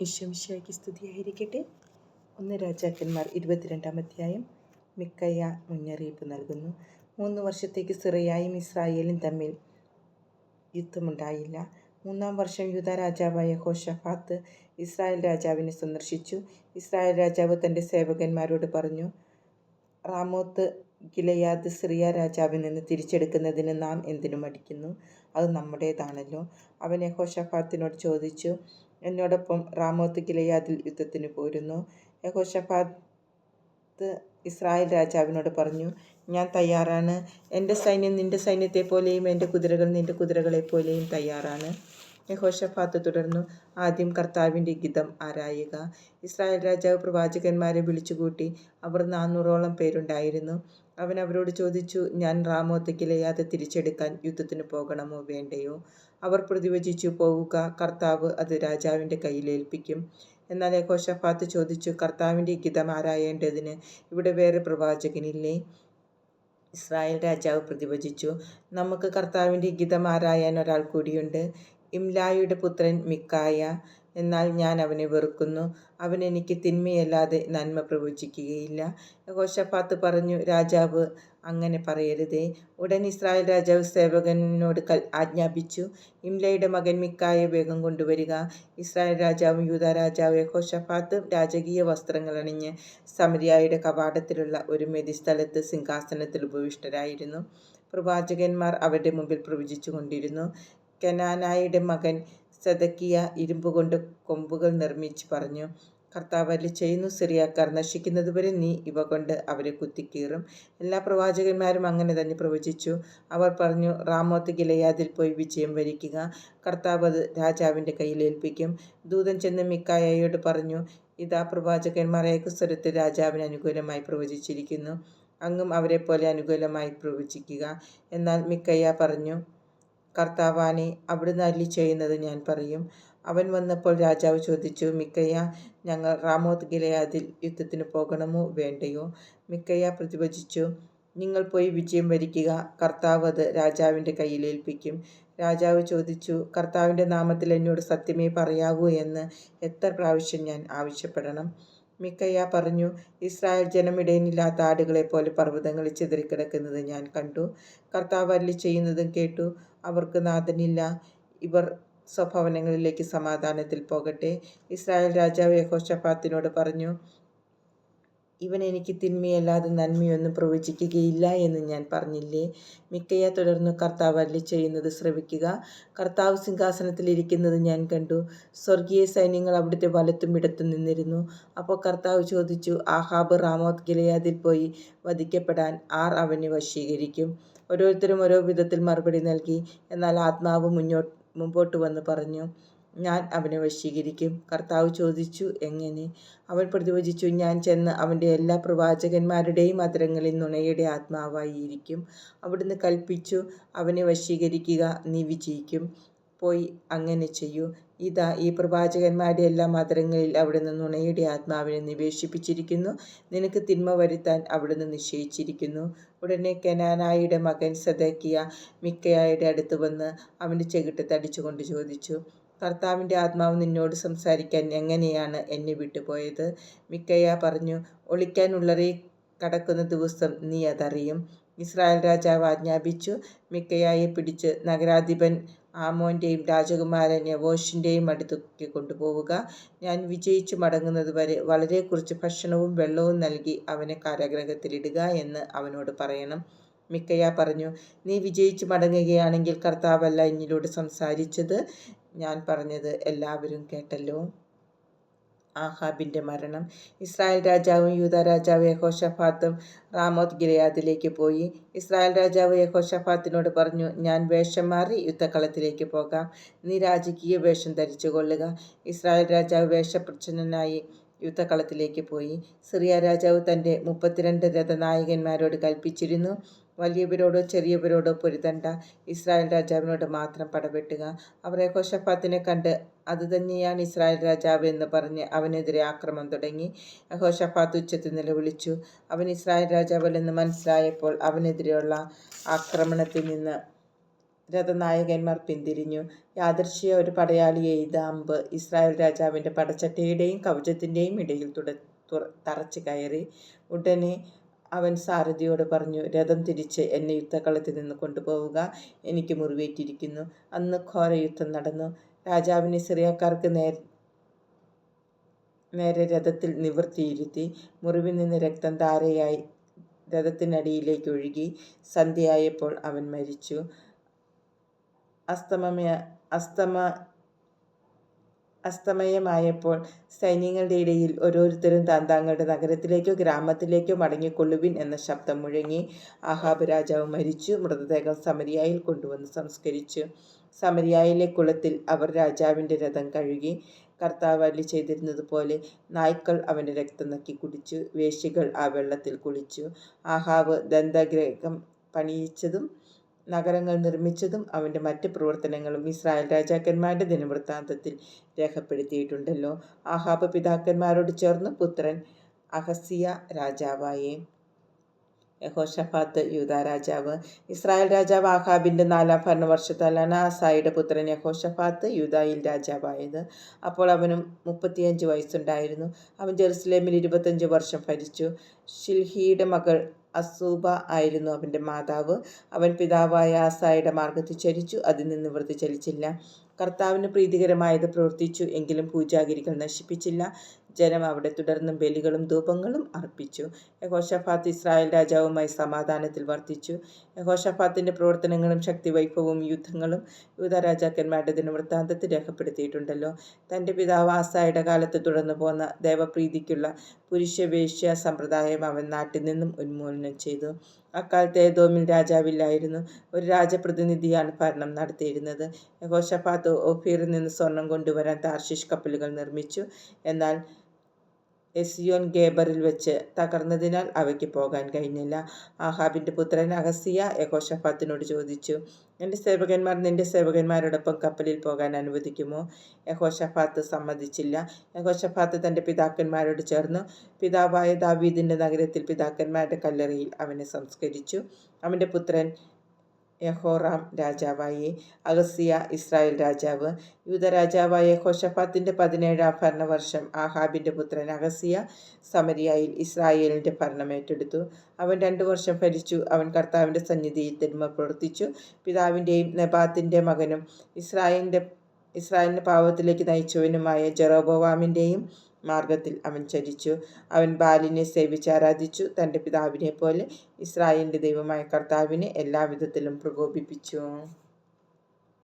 ഈശ്വമിശിയാക്കി സ്തുതിയായിരിക്കട്ടെ. ഒന്ന് രാജാക്കന്മാർ ഇരുപത്തിരണ്ടാം അധ്യായം മിക്കയ്യ മുന്നറിയിപ്പ് നൽകുന്നു. മൂന്ന് വർഷത്തേക്ക് സിറയായും ഇസ്രായേലും തമ്മിൽ യുദ്ധമുണ്ടായില്ല. മൂന്നാം വർഷം യൂത രാജാവായ ഹോഷഫാത്ത് ഇസ്രായേൽ രാജാവിനെ സന്ദർശിച്ചു. ഇസ്രായേൽ രാജാവ് തന്റെ സേവകന്മാരോട് പറഞ്ഞു റാമോത്ത് ഗിലയാദ് സിറിയ രാജാവിൽ നിന്ന് തിരിച്ചെടുക്കുന്നതിന് നാം എന്തിനു മടിക്കുന്നു? അത് നമ്മുടേതാണല്ലോ. അവനെ യഹോഷഫാത്തിനോട് ചോദിച്ചു എന്നോടൊപ്പം റാമോത്ത് ഗിലയാദിൽ യുദ്ധത്തിന് പോരുന്നു. യഹോഷഫാത്ത് ഇസ്രായേൽ രാജാവിനോട് പറഞ്ഞു ഞാൻ തയ്യാറാണ്. എന്റെ സൈന്യം നിന്റെ സൈന്യത്തെ പോലെയും എന്റെ കുതിരകൾ നിന്റെ കുതിരകളെ പോലെയും തയ്യാറാണ്. യഹോഷഫാത്ത് തുടർന്നു ആദ്യം കർത്താവിന്റെ ഗീതം ആരായുക? ഇസ്രായേൽ രാജാവ് പ്രവാചകന്മാരെ വിളിച്ചുകൂട്ടി അവർ നാനൂറോളം പേരുണ്ടായിരുന്നു. അവൻ അവരോട് ചോദിച്ചു ഞാൻ റാമോത്തക്കിലയാതെ തിരിച്ചെടുക്കാൻ യുദ്ധത്തിന് പോകണമോ വേണ്ടയോ? അവർ പ്രതിവചിച്ചു പോവുക കർത്താവ് അത് രാജാവിന്റെ കയ്യിലേൽപ്പിക്കും എന്നാൽ യഹോഷഫാത്ത് ചോദിച്ചു കർത്താവിന്റെ ഗീതം ആരായേണ്ടതിന് ഇവിടെ വേറെ പ്രവാചകനില്ലേ? ഇസ്രായേൽ രാജാവ് പ്രതിവചിച്ചു നമുക്ക് കർത്താവിന്റെ ഗീതം ആരായാൻ ഒരാൾ കൂടിയുണ്ട്. ഇംലായുടെ പുത്രൻ മിക്കായ. എന്നാൽ ഞാൻ അവനെ വെറുക്കുന്നു. അവൻ എനിക്ക് തിന്മയല്ലാതെ നന്മ പ്രവചിക്കുകയില്ല. യഹോഷഫാത്ത് പറഞ്ഞു രാജാവ് അങ്ങനെ പറയരുതേ. ഉടൻ ഇസ്രായേൽ രാജാവ് സേവകനോട് കൽ ആജ്ഞാപിച്ചു. ഇംലയുടെ മകൻ മിക്കായെ വേഗം കൊണ്ടുവരിക. ഇസ്രായേൽ രാജാവും യൂത രാജാവ് യഹോഷഫാത്തും രാജകീയ വസ്ത്രങ്ങൾ അണിഞ്ഞ് സമരിയായുടെ കവാടത്തിലുള്ള ഒരു മെതിസ്ഥലത്ത് സിംഹാസനത്തിൽ ഉപവിഷ്ടരായിരുന്നു. പ്രവാചകന്മാർ അവരുടെ മുമ്പിൽ പ്രവചിച്ചു കൊണ്ടിരുന്നു കെനാനായുടെ മകൻ സദക്കിയ ഇരുമ്പ് കൊണ്ട് കൊമ്പുകൾ നിർമ്മിച്ച് പറഞ്ഞു കർത്താവ് ചെയ്യുന്നു സിറിയാക്കാർ നശിക്കുന്നതുവരെ നീ ഇവ കൊണ്ട് അവരെ കുത്തിക്കീറും. എല്ലാ പ്രവാചകന്മാരും അങ്ങനെ തന്നെ പ്രവചിച്ചു. അവർ പറഞ്ഞു റാമോത്ത് ഗിലയാദിൽ പോയി വിജയം വരിക്കുക. കർത്താവ് അത് രാജാവിന്റെ കയ്യിലേൽപ്പിക്കും ദൂതൻ ചെന്ന് മിക്കായയോട് പറഞ്ഞു ഇതാ പ്രവാചകന്മാർ ഏകസ്വരത്തിൽ രാജാവിന് അനുകൂലമായി പ്രവചിച്ചിരിക്കുന്നു. അങ്ങും അവരെ പോലെ അനുകൂലമായി പ്രവചിക്കുക. എന്നാൽ മിക്കയ്യ പറഞ്ഞു കർത്താവാനെ അവിടുന്ന് അല്ലി ചെയ്യുന്നത് ഞാൻ പറയും. അവൻ വന്നപ്പോൾ രാജാവ് ചോദിച്ചു മിക്കയ്യ ഞങ്ങൾ റാമോത്ത് ഗിലയാദിൽ യുദ്ധത്തിന് പോകണമോ? വേണ്ടയോ? മിക്കയ്യ പ്രതിഭജിച്ചു നിങ്ങൾ പോയി വിജയം വരിക്കുക. കർത്താവ് അത് രാജാവിന്റെ കയ്യിലേൽപ്പിക്കും രാജാവ് ചോദിച്ചു കർത്താവിന്റെ നാമത്തിൽ എന്നോട് സത്യമേ പറയാവൂ എന്ന് എത്ര പ്രാവശ്യം ഞാൻ ആവശ്യപ്പെടണം? മിക്കയ്യ പറഞ്ഞു ഇസ്രായേൽ ജനമിടയിലില്ലാത്ത ആടുകളെ പോലെ പർവതങ്ങളിൽ ചിതറിക്കിടക്കുന്നത് ഞാൻ കണ്ടു. കർത്താവ് അല്ലി ചെയ്യുന്നതും കേട്ടു. അവർക്ക് നാഥനില്ല. ഇവർ സ്വഭവനങ്ങളിലേക്ക് സമാധാനത്തിൽ പോകട്ടെ. ഇസ്രായേൽ രാജാവ് യഹോഷഫാത്തിനോട് പറഞ്ഞു ഇവൻ എനിക്ക് തിന്മയല്ലാതെ നന്മയൊന്നും പ്രവചിക്കുകയില്ല എന്ന് ഞാൻ പറഞ്ഞില്ലേ? മിക്കയെ തുടർന്ന് കർത്താവ് അല്ലി ചെയ്യുന്നത് ശ്രവിക്കുക. കർത്താവ് സിംഹാസനത്തിൽ ഇരിക്കുന്നത് ഞാൻ കണ്ടു. സ്വർഗീയ സൈന്യങ്ങൾ അവിടുത്തെ വലത്തും ഇടത്തും നിന്നിരുന്നു. അപ്പോൾ കർത്താവ് ചോദിച്ചു ആഹാബ് റാമോത്ത് ഗിലയാദിൽ പോയി വധിക്കപ്പെടാൻ ആർ അവനെ വശീകരിക്കും? ഓരോരുത്തരും ഓരോ വിധത്തിൽ മറുപടി നൽകി. എന്നാൽ ആത്മാവ് മുന്നോട്ട് മുമ്പോട്ട് വന്ന് പറഞ്ഞു ഞാൻ അവനെ വശീകരിക്കും. കർത്താവ് ചോദിച്ചു എങ്ങനെ? അവൻ പ്രതിവചിച്ചു ഞാൻ ചെന്ന് അവന്റെ എല്ലാ പ്രവാചകന്മാരുടെയും അതരങ്ങളിൽ നുണയുടെ ആത്മാവായിരിക്കും. അവിടുന്ന് കൽപ്പിച്ചു അവനെ വശീകരിക്കുക നീ വിജയിക്കും. പോയി അങ്ങനെ ചെയ്യൂ. ഇതാ ഈ പ്രവാചകന്മാരുടെ എല്ലാ മതരങ്ങളിൽ അവിടുന്ന് നുണയുടെ ആത്മാവിനെ നിവേശിപ്പിച്ചിരിക്കുന്നു. നിനക്ക് തിന്മ വരുത്താൻ അവിടുന്ന് നിശ്ചയിച്ചിരിക്കുന്നു. ഉടനെ കെനാനായിയുടെ മകൻ സദക്കിയ മിക്കയായുടെ അടുത്ത് വന്ന് അവന്റെ ചെകിട്ട് തടിച്ചുകൊണ്ട് ചോദിച്ചു കർത്താവിന്റെ ആത്മാവ് നിന്നോട് സംസാരിക്കാൻ എങ്ങനെയാണ് എന്നെ വിട്ടുപോയത്? മിക്കയ പറഞ്ഞു ഒളിക്കാനുള്ളറി കടക്കുന്ന ദിവസം നീ അതറിയും. ഇസ്രായേൽ രാജാവ് ആജ്ഞാപിച്ചു മിക്കയായെ പിടിച്ച് നഗരാധിപൻ ആമോന്റെയും രാജകുമാരൻ യവോഷിന്റെയും അടുത്തേക്ക് കൊണ്ടുപോവുക. ഞാൻ വിജയിച്ചു മടങ്ങുന്നത് വരെ വളരെ കുറച്ച് ഭക്ഷണവും വെള്ളവും നൽകി അവനെ കാരാഗ്രഹത്തിലിടുക എന്ന് അവനോട് പറയണം. മിക്കയ പറഞ്ഞു നീ വിജയിച്ചു മടങ്ങുകയാണെങ്കിൽ കർത്താവല്ല എന്നിലൂടെ സംസാരിച്ചത്? ഞാൻ പറഞ്ഞത് എല്ലാവരും കേട്ടല്ലോ. ആഹാബിന്റെ മരണം. ഇസ്രായേൽ രാജാവും യൂത രാജാവ് യഹോഷഫാത്തും റാമോത്ത് ഗിലയാദിലേക്ക് പോയി. ഇസ്രായേൽ രാജാവ് യഹോഷഫാത്തിനോട് പറഞ്ഞു ഞാൻ വേഷം മാറി യുദ്ധക്കളത്തിലേക്ക് പോകാം. നീ രാജകീയ വേഷം ധരിച്ചു കൊള്ളുക ഇസ്രായേൽ രാജാവ് വേഷപ്രച്ഛന്നനായി യുദ്ധക്കളത്തിലേക്ക് പോയി. സിറിയ രാജാവ് തന്റെ മുപ്പത്തിരണ്ട് രഥനായകന്മാരോട് കൽപ്പിച്ചിരുന്നു വലിയവരോടോ ചെറിയവരോടോ പൊരുതണ്ട ഇസ്രായേൽ രാജാവിനോട് മാത്രം പടപെട്ടുക അവരെ ഹോഷഫാത്തിനെ കണ്ട് അത് തന്നെയാണ് ഇസ്രായേൽ രാജാവ് എന്ന് പറഞ്ഞ് അവനെതിരെ ആക്രമം തുടങ്ങി ഹോഷഫാത്ത് ഉച്ചത്തിൽ നിലവിളിച്ചു അവൻ ഇസ്രായേൽ രാജാവല്ലെന്ന് മനസ്സിലായപ്പോൾ അവനെതിരെയുള്ള ആക്രമണത്തിൽ നിന്ന് രഥനായകന്മാർ പിന്തിരിഞ്ഞു. യാദർശിയ ഒരു പടയാളി എഴുത അമ്പ് ഇസ്രായേൽ രാജാവിന്റെ പടച്ചട്ടയുടെയും കവചത്തിന്റെയും ഇടയിൽ തുട തറച്ച് കയറി. ഉടനെ അവൻ സാരഥിയോട് പറഞ്ഞു, രഥം തിരിച്ച് എന്നെ യുദ്ധക്കളത്തിൽ നിന്ന് കൊണ്ടുപോവുക. എനിക്ക് മുറിവേറ്റിരിക്കുന്നു. അന്ന് ഘോരയുദ്ധം നടന്നു. രാജാവിനെ സിറിയക്കാർക്ക് നേരെ രഥത്തിൽ നിവൃത്തിയിരുത്തി മുറിവിൽ നിന്ന് രക്തം ധാരയായി രഥത്തിനടിയിലേക്ക് ഒഴുകി. സന്ധ്യയായപ്പോൾ അവൻ മരിച്ചു. അസ്തമയമായപ്പോൾ സൈന്യങ്ങളുടെ ഇടയിൽ ഓരോരുത്തരും താൻ തങ്ങളുടെ നഗരത്തിലേക്കോ ഗ്രാമത്തിലേക്കോ മടങ്ങിക്കൊള്ളുവിൻ എന്ന ശബ്ദം മുഴങ്ങി. ആഹാബ് രാജാവ് മരിച്ചു. മൃതദേഹം സമരിയായിൽ കൊണ്ടുവന്ന് സംസ്കരിച്ചു. സമരിയായിലെ കുളത്തിൽ അവർ രാജാവിന്റെ രഥം കഴുകി. കർത്താവ് പോലെ നായ്ക്കൾ അവന്റെ രക്തം നക്കി കുടിച്ചു. വേശികൾ ആ വെള്ളത്തിൽ കുളിച്ചു. ആഹാബ് ദന്തഗ്രഹം പണിയിച്ചതും നഗരങ്ങൾ നിർമ്മിച്ചതും അവന്റെ മറ്റ് പ്രവർത്തനങ്ങളും ഇസ്രായേൽ രാജാക്കന്മാരുടെ ദിനവൃത്താന്തത്തിൽ രേഖപ്പെടുത്തിയിട്ടുണ്ടല്ലോ. ആഹാബ് പിതാക്കന്മാരോട് ചേർന്ന് പുത്രൻ അഹസ്യാ രാജാവായി. യൂത രാജാവ് ഇസ്രായേൽ രാജാവ് ആഹാബിന്റെ നാലാം ഭരണവർഷത്തിലാണ് ആസായിയുടെ പുത്രൻ യഹോഷഫാത്ത് യൂതായിൽ രാജാവായത്. അപ്പോൾ അവന് മുപ്പത്തിയഞ്ച് വയസ്സുണ്ടായിരുന്നു. അവൻ ജെറുസലേമിൽ ഇരുപത്തഞ്ച് വർഷം ഭരിച്ചു. ഷിൽഹിയുടെ മകൾ അസൂബ ആയിരുന്നു അവന്റെ മാതാവ്. അവൻ പിതാവായ ആസായുടെ മാർഗത്തിൽ ചരിച്ചു. അതിൽ നിന്ന് വ്യതിചലിച്ചില്ല. കർത്താവിന് പ്രീതികരമായത് പ്രവർത്തിച്ചു. എങ്കിലും പൂജാഗിരികൾ നശിപ്പിച്ചില്ല. ജനം അവിടെ തുടർന്നും ബലികളും ധൂപങ്ങളും അർപ്പിച്ചു. യഹോഷഫാത്ത് ഇസ്രായേൽ രാജാവുമായി സമാധാനത്തിൽ വർത്തിച്ചു. യഹോഷഫാത്തിന്റെ പ്രവർത്തനങ്ങളും ശക്തിവൈഭവവും യുദ്ധങ്ങളും യൂദാരാജാക്കന്മാരുടെ ദിനവൃത്താന്തത്തിൽ രേഖപ്പെടുത്തിയിട്ടുണ്ടല്ലോ. തന്റെ പിതാവ് ആസായുടെ കാലത്ത് തുടർന്നു പോകുന്ന ദേവപ്രീതിക്കുള്ള പുരുഷവേഷ്യ സമ്പ്രദായം അവൻ നാട്ടിൽ നിന്നും ഉന്മൂലനം ചെയ്തു. അക്കാലത്ത് ഏതോമിൽ രാജാവില്ലായിരുന്നു. ഒരു രാജപ്രതിനിധിയാണ് ഭരണം നടത്തിയിരുന്നത്. യഹോഷഫാത്ത് ഓഫീറിൽ നിന്ന് സ്വർണം കൊണ്ടുവരാൻ താർഷിഷ് കപ്പലുകൾ നിർമ്മിച്ചു. എന്നാൽ എസിയോൻഗേബറിൽ വെച്ച് തകർന്നതിനാൽ അവയ്ക്ക് പോകാൻ കഴിഞ്ഞില്ല. ആഹാബിന്റെ പുത്രൻ അഹസിയ യഹോഷഫാത്തിനോട് ചോദിച്ചു, എന്റെ സേവകന്മാർ നിന്റെ സേവകന്മാരോടൊപ്പം കപ്പലിൽ പോകാൻ അനുവദിക്കുമോ? യഹോഷഫാത്ത് സമ്മതിച്ചില്ല. യഹോഷഫാത്ത് തന്റെ പിതാക്കന്മാരോട് ചേർന്നു. പിതാവായ ദാവീദിന്റെ നഗരത്തിൽ പിതാക്കന്മാരുടെ കല്ലറയിൽ അവനെ സംസ്കരിച്ചു. അവന്റെ പുത്രൻ യഹോറാം രാജാവായി. അഗസിയ ഇസ്രായേൽ രാജാവ്. യൂദാരാജാവായ ഹോഷഫാത്തിന്റെ പതിനേഴാം ഭരണവർഷം ആഹാബിന്റെ പുത്രൻ അഗസിയ സമരിയായിൽ ഇസ്രായേലിന്റെ ഭരണം ഏറ്റെടുത്തു. അവൻ രണ്ടു വർഷം ഭരിച്ചു. അവൻ കർത്താവിന്റെ സന്നിധിയിൽ തിന്മ പ്രവർത്തിച്ചു. പിതാവിന്റെയും നെബാത്തിന്റെ മകനും ഇസ്രായേലിന്റെ ഇസ്രായേലിനെ പാപത്തിലേക്ക് നയിച്ചവനുമായ ജെറൊബോവാമിന്റെയും മാർഗത്തിൽ അവൻ ചരിച്ചു. അവൻ ബാലിനെ സേവിച്ച് ആരാധിച്ചു. തന്റെ പിതാവിനെ പോലെ ഇസ്രായേലിന്റെ ദൈവമായ കർത്താവിനെ എല്ലാവിധത്തിലും പ്രകോപിപ്പിച്ചു.